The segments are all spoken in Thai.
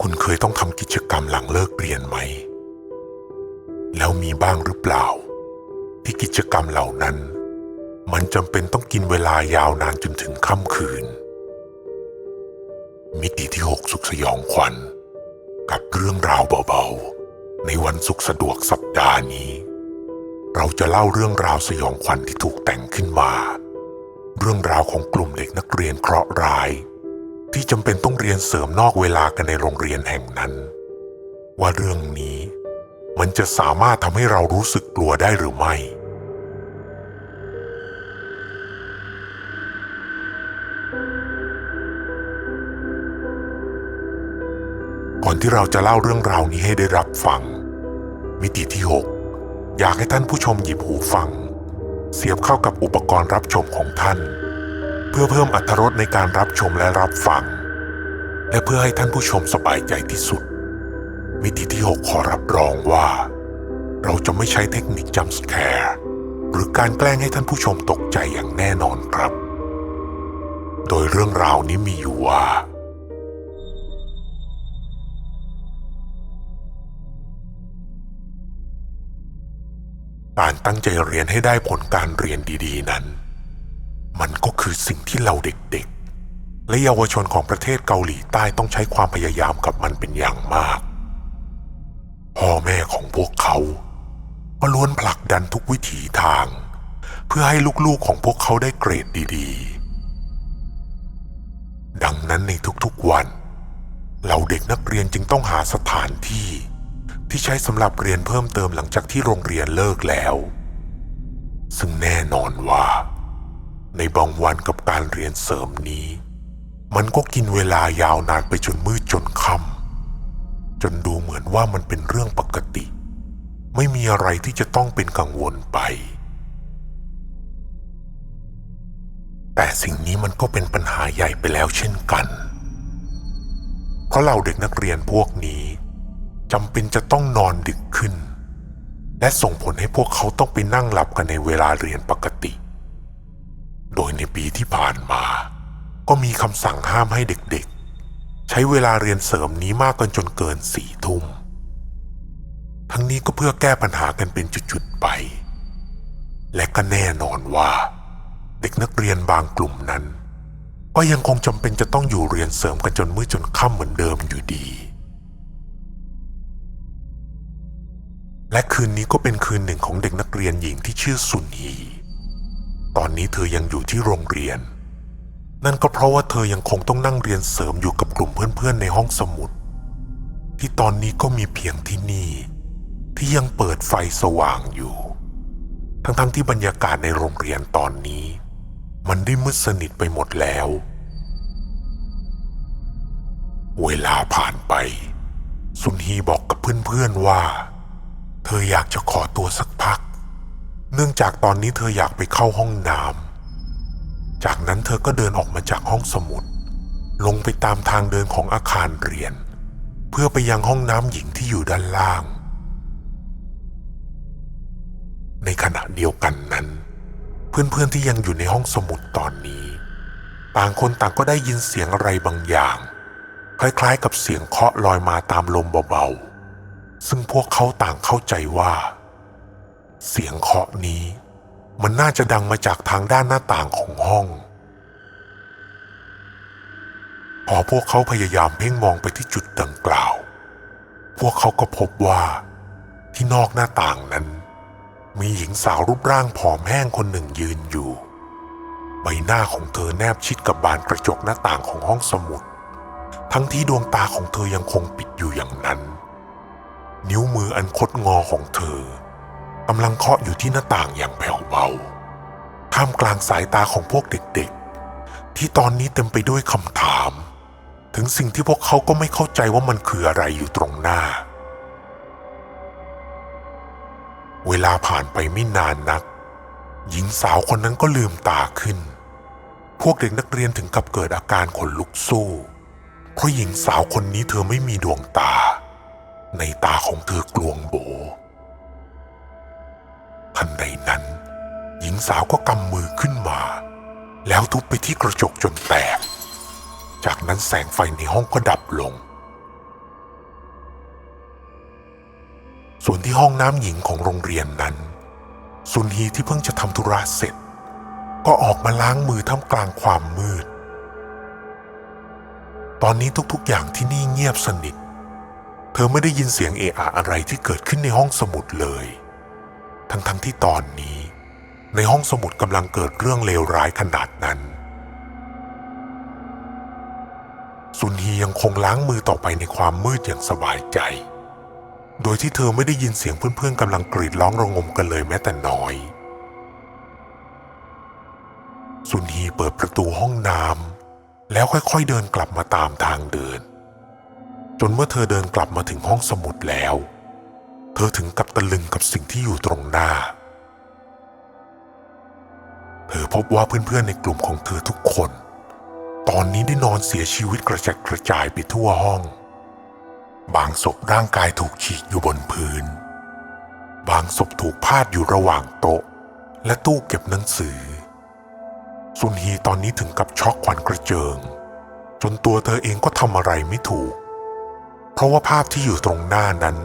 คุณเคยต้องทำกิจกรรมหลังเลิกเรียนไหม แล้วมีบ้างหรือเปล่า ที่กิจกรรมเหล่านั้น มันจำเป็นต้องกินเวลายาวนานจนถึงค่ำคืน มิติที่6สุขสยองขวัญ กับเรื่องราวเบาๆ ในวันสุขสะดวกสัปดาห์นี้ เราจะเล่าเรื่องราวสยองขวัญที่ถูกแต่งขึ้นมา เรื่องราวของกลุ่มเด็กนักเรียนเคราะห์ร้าย ที่จำเป็นต้องเรียนเสริมนอกเวลากันในโรงเรียนแห่งนั้น ว่าเรื่องนี้มันจะสามารถทำให้เรารู้สึกกลัวได้หรือไม่ ก่อนที่เราจะเล่าเรื่องราวนี้ให้ได้รับฟัง มิติที่ 6 อยากให้ท่านผู้ชมหยิบหูฟัง เสียบเข้ากับอุปกรณ์รับชมของท่าน เพื่อเพิ่มอรรถรสในการรับชมและรับฟัง และเพื่อให้ท่านผู้ชมสบายใจที่สุด มิติที่ 6 ขอรับรองว่า เราจะไม่ใช้เทคนิคจัมส์แคร์หรือการแกล้งให้ท่านผู้ชมตกใจอย่างแน่นอนครับ โดยเรื่องราวนี้มีอยู่ว่า การตั้งใจเรียนให้ได้ผลการเรียนดี ๆ นั้น มันก็คือสิ่งที่เราเด็กๆ และเยาวชนของประเทศเกาหลีใต้ต้องใช้ความพยายามกับมันเป็นอย่างมาก พ่อแม่ของพวกเขาก็ล้วนผลักดันทุกวิถีทาง เพื่อให้ลูกๆของพวกเขาได้เกรดดีๆ ดังนั้นในทุกๆวัน เราเด็กนักเรียนจึงต้องหาสถานที่ ที่ใช้สำหรับเรียนเพิ่มเติมหลังจากที่โรงเรียนเลิกแล้ว ซึ่งแน่นอนว่า ในบางวันกับการเรียนเสริมนี้ มันก็กินเวลายาวนานไปจนมืดจนค่ำจนดูเหมือนว่ามันเป็นเรื่องปกติ ไม่มีอะไรที่จะต้องเป็นกังวลไป แต่สิ่งนี้มันก็เป็นปัญหาใหญ่ไปแล้วเช่นกัน เพราะเราเด็กนักเรียนพวกนี้จำเป็นจะต้องนอนดึกขึ้น และส่งผลให้พวกเขาต้องไปนั่งหลับกันในเวลาเรียนปกติ ปีที่ผ่านมา ก็มีคำสั่งห้ามให้เด็กๆ ใช้เวลาเรียนเสริมนี้มากเกินจนเกินสี่ทุ่ม ทั้งนี้ก็เพื่อแก้ปัญหากันเป็นจุดๆไป และก็แน่นอนว่า เด็กนักเรียนบางกลุ่มนั้น ก็ยังคงจำเป็นจะต้องอยู่เรียนเสริมกันจนมืดจนค่ำเหมือนเดิมอยู่ดี และคืนนี้ก็เป็นคืนหนึ่งของเด็กนักเรียนหญิงที่ชื่อสุนี ตอนนี้เธอยังอยู่ที่โรงเรียน นั่นก็เพราะว่าเธอยังคงต้องนั่งเรียนเสริมอยู่กับกลุ่มเพื่อนๆในห้องสมุด ที่ตอนนี้ก็มีเพียงที่นี่ ที่ยังเปิดไฟสว่างอยู่ ทั้งๆที่บรรยากาศในโรงเรียนตอนนี้ มันได้มืดสนิทไปหมดแล้ว เวลาผ่านไปสุนฮีบอกกับเพื่อนๆว่า เธออยากจะขอตัวสักพัก เนื่องจากตอนนี้เธออยากไปเข้าห้องน้ำ จากนั้นเธอก็เดินออกมาจากห้องสมุด ลงไปตามทางเดินของอาคารเรียน เพื่อไปยังห้องน้ำหญิงที่อยู่ด้านล่าง ในขณะเดียวกันนั้น เพื่อนๆที่ยังอยู่ในห้องสมุดตอนนี้ ต่างคนต่างก็ได้ยินเสียงอะไรบางอย่าง คล้ายๆ กับเสียงเคาะลอยมาตามลมเบาๆ ซึ่งพวกเขาต่างเข้าใจว่า เสียงเคาะนี้ มันน่าจะดังมาจากทางด้านหน้าต่างของห้อง พอพวกเขาพยายามเพ่งมองไปที่จุดดังกล่าว พวกเขาก็พบว่าที่นอกหน้าต่างนั้น มีหญิงสาวรูปร่างผอมแห้งคนหนึ่งยืนอยู่ ใบหน้าของเธอแนบชิดกับบานกระจกหน้าต่างของห้องสมุด ทั้งที่ดวงตาของเธอยังคงปิดอยู่อย่างนั้น นิ้วมืออันคดงอของเธอ กำลังเคาะอยู่ที่หน้าต่างอย่างแผ่วเบา ท่ามกลางสายตาของพวกเด็กๆ ที่ตอนนี้เต็มไปด้วยคำถาม ถึงสิ่งที่พวกเขาก็ไม่เข้าใจว่ามันคืออะไรอยู่ตรงหน้า เวลาผ่านไปไม่นานนัก หญิงสาวคนนั้นก็ลืมตาขึ้น พวกเด็กนักเรียนถึงกับเกิดอาการขนลุกสู้ เพราะหญิงสาวคนนี้เธอไม่มีดวงตา ในตาของเธอกลวงโบ ทันใดนั้น หญิงสาวก็กำมือขึ้นมา แล้วทุบไปที่กระจกจนแตก จากนั้นแสงไฟในห้องก็ดับลง ส่วนที่ห้องน้ำหญิงของโรงเรียนนั้นสุนฮีที่เพิ่งจะทำธุระเสร็จ ก็ออกมาล้างมือท่ามกลางความมืด ตอนนี้ทุกๆอย่างที่นี่เงียบสนิท เธอไม่ได้ยินเสียงเอะอะอะไรที่เกิดขึ้นในห้องสมุดเลย ทั้งๆที่ตอนนี้ ในห้องสมุดกำลังเกิดเรื่องเลวร้ายขนาดนั้น ซุนฮียังคงล้างมือต่อไปในความมืดอย่างสบายใจ โดยที่เธอไม่ได้ยินเสียงเพื่อนๆกำลังกรีดร้องระงมกันเลยแม้แต่น้อย ซุนฮีเปิดประตูห้องน้ำแล้วค่อยๆเดินกลับมาตามทางเดิน จนเมื่อเธอเดินกลับมาถึงห้องสมุดแล้ว เธอถึงกับตะลึงกับสิ่งที่อยู่ตรงหน้า เธอพบว่าเพื่อนๆในกลุ่มของเธอทุกคน ตอนนี้ได้นอนเสียชีวิตกระจัดกระจายไปทั่วห้อง บางศพร่างกายถูกฉีกอยู่บนพื้น บางศพถูกพาดอยู่ระหว่างโต๊ะ และตู้เก็บหนังสือ ซุนฮีตอนนี้ถึงกับช็อกขวัญกระเจิง จนตัวเธอเองก็ทำอะไรไม่ถูก เพราะว่าภาพที่อยู่ตรงหน้านั้น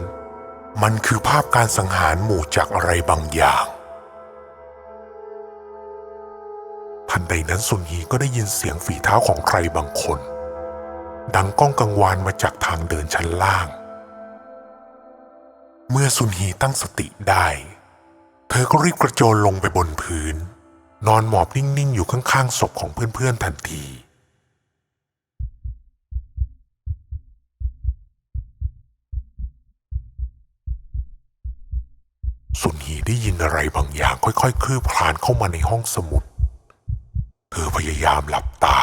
มันคือภาพการสังหารหมู่จากอะไรบางอย่าง ทันใดนั้นซุนฮีก็ได้ยินเสียงฝีเท้าของใครบางคน ดังก้องกังวานมาจากทางเดินชั้นล่าง เมื่อซุนฮีตั้งสติได้ เธอก็รีบกระโจนลงไปบนพื้น นอนหมอบนิ่งๆอยู่ข้างๆศพของเพื่อนๆทันที สุนฮี ได้ยินอะไรบางอย่างค่อยๆ คืบคลานเข้ามาในห้องสมุด เธอพยายามหลับตา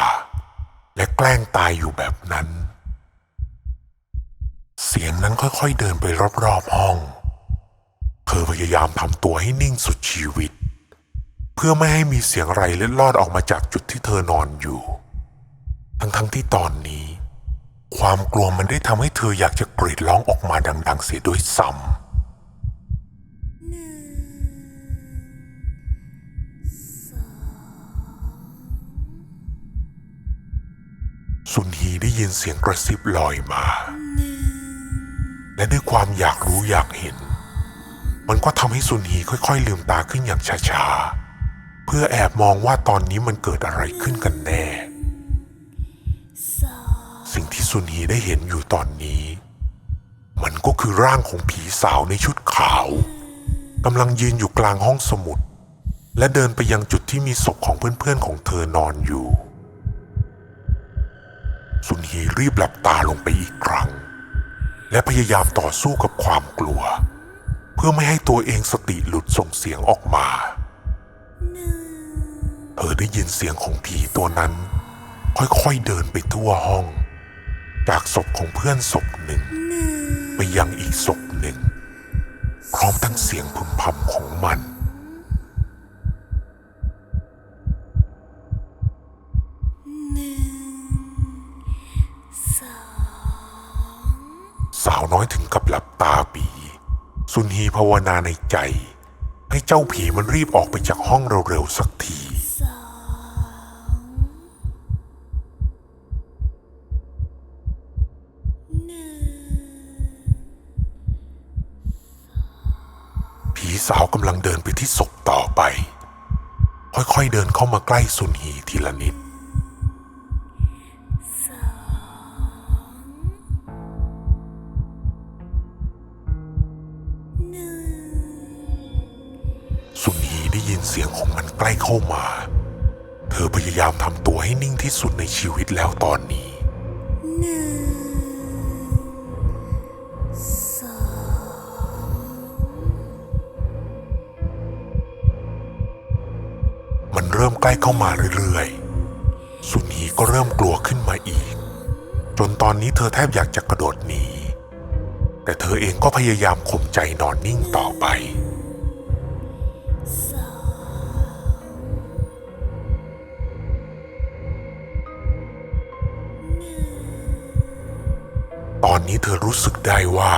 และแกล้งตายอยู่แบบนั้น เสียงนั้นค่อยๆเดินไปรอบๆห้อง เธอพยายามทำตัวให้นิ่งสุดชีวิต เพื่อไม่ให้มีเสียงอะไรเล็ดลอดออกมาจากจุดที่เธอนอนอยู่ ทั้งๆที่ตอนนี้ ความกลัวมันได้ทำให้เธออยากจะกรีดร้องออกมาดัง ๆ เสียด้วยซ้ำ สุนฮีได้ยินเสียงกระซิบลอยมา และด้วยความอยากรู้อยากเห็น มันก็ทำให้สุนฮีค่อยๆลืมตาขึ้นอย่างช้าๆ เพื่อแอบมองว่าตอนนี้มันเกิดอะไรขึ้นกันแน่ สิ่งที่สุนฮีได้เห็นอยู่ตอนนี้ มันก็คือร่างของผีสาวในชุดขาวกำลังยืนอยู่กลางห้องสมุด และเดินไปยังจุดที่มีศพของเพื่อนๆของเธอนอนอยู่ สุนฮีรีบหลับตาลงไปอีกครั้ง และพยายามต่อสู้กับความกลัว เพื่อไม่ให้ตัวเองสติหลุดส่งเสียงออกมา เธอได้ยินเสียงของผีตัวนั้น ค่อยๆเดินไปทั่วห้อง จากศพของเพื่อนศพหนึ่ง ไปยังอีกศพหนึ่งพร้อมทั้งเสียงพึมพำของมัน สาวน้อยถึงกับหลับตาปี สุนฮี ภาวนาในใจ ให้เจ้าผีมันรีบออกไปจากห้องเร็วๆสักที ผีสาวกำลังเดินไปที่ศพต่อไป ค่อยๆเดินเข้ามาใกล้สุนฮีทีละนิด สุนฮีได้ยินเสียงของมันใกล้เข้ามา เธอพยายามทำตัวให้นิ่งที่สุดในชีวิตแล้วตอนนี้มันเริ่มใกล้เข้ามาเรื่อยๆ สุนีก็เริ่มกลัวขึ้นมาอีก จนตอนนี้เธอแทบอยากจะกระโดดหนี แต่เธอเองก็พยายามข่มใจนอนนิ่งต่อไป นี้เธอรู้สึกได้ว่า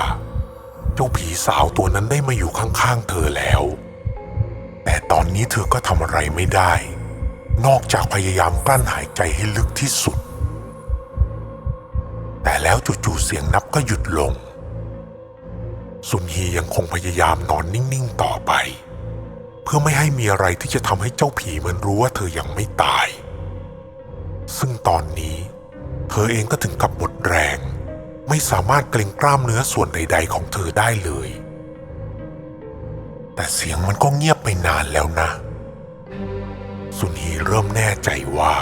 เจ้าผีสาวตัวนั้นได้มาอยู่ข้างๆเธอแล้ว แต่ตอนนี้เธอก็ทำอะไรไม่ได้ นอกจากพยายามกลั้นหายใจให้ลึกที่สุด แต่แล้วจู่ๆเสียงนับก็หยุดลง ซุนฮียังคงพยายามนอนนิ่งๆต่อไป เพื่อไม่ให้มีอะไรที่จะทำให้เจ้าผีมันรู้ว่าเธอยังไม่ตาย ซึ่งตอนนี้ เธอเองก็ถึงกับหมดแรง ไม่สามารถเกร็งกล้ามเนื้อส่วนใด ๆ ของเธอได้เลย แต่เสียงมันก็เงียบไปนานแล้วนะซุนีเริ่มแน่ใจว่า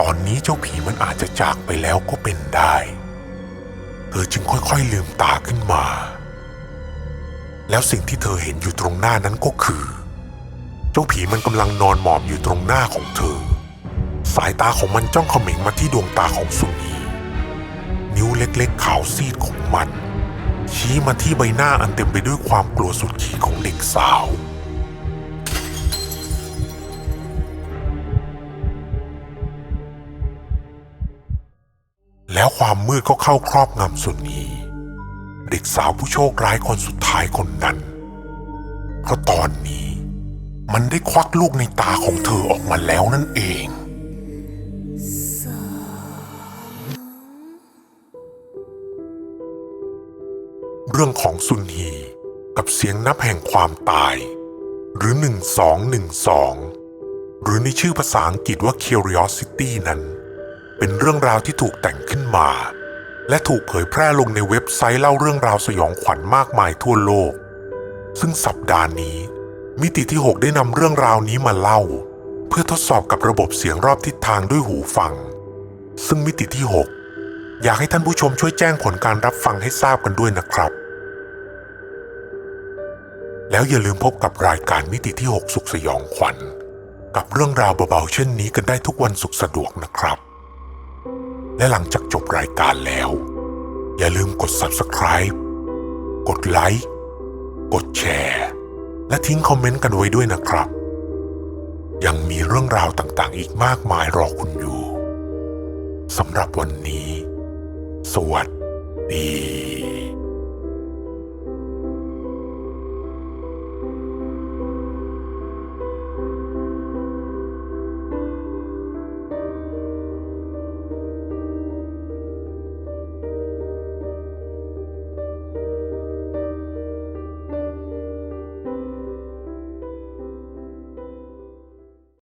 ตอนนี้เจ้าผีมันอาจจะจากไปแล้วก็เป็นได้ เธอจึงค่อยๆลืมตาขึ้นมา แล้วสิ่งที่เธอเห็นอยู่ตรงหน้านั้นก็คือ เจ้าผีมันกำลังนอนหมอบอยู่ตรงหน้าของเธอ สายตาของมันจ้องเขม็งมาที่ดวงตาของซุนี นิ้วเล็กๆขาวซีดของมัน ชี้มาที่ใบหน้าอันเต็มไปด้วยความกลัวสุดขีดของเด็กสาว แล้วความมืดก็เข้าครอบงำสุนีเด็กสาวผู้โชคร้ายคนสุดท้ายคนนั้น เพราะตอนนี้มันได้ควักลูกในตาของเธอออกมาแล้วนั่นเอง รื่องของซุนฮี กับเสียงนับแห่งความตาย หรือ 1212 หรือในชื่อภาษาอังกฤษว่า Curiosity นั้น เป็นเรื่องราวที่ถูกแต่งขึ้นมา และถูกเผยแพร่ลงในเว็บไซต์เล่าเรื่องราวสยองขวัญมากมายทั่วโลก ซึ่งสัปดาห์นี้ มิติที่ 6 ได้นำเรื่องราวนี้มาเล่า เพื่อทดสอบกับระบบเสียงรอบทิศทางด้วยหูฟัง ซึ่งมิติที่ 6อยากให้ท่านผู้ชมช่วยแจ้งผลการรับฟังให้ทราบกันด้วยนะครับ แล้วอย่าลืมพบกับรายการมิติที่ 6 สุขสยองขวัญ กับเรื่องราวเบาๆเช่นนี้กันได้ทุกวันศุกร์สะดวกนะครับ และหลังจากจบรายการแล้ว อย่าลืมกด subscribe กดไลค์กดแชร์ และทิ้งคอมเมนต์กันไว้ด้วยนะครับ ยังมีเรื่องราวต่างๆ อีกมากมายรอคุณอยู่สำหรับวันนี้ สวัสดี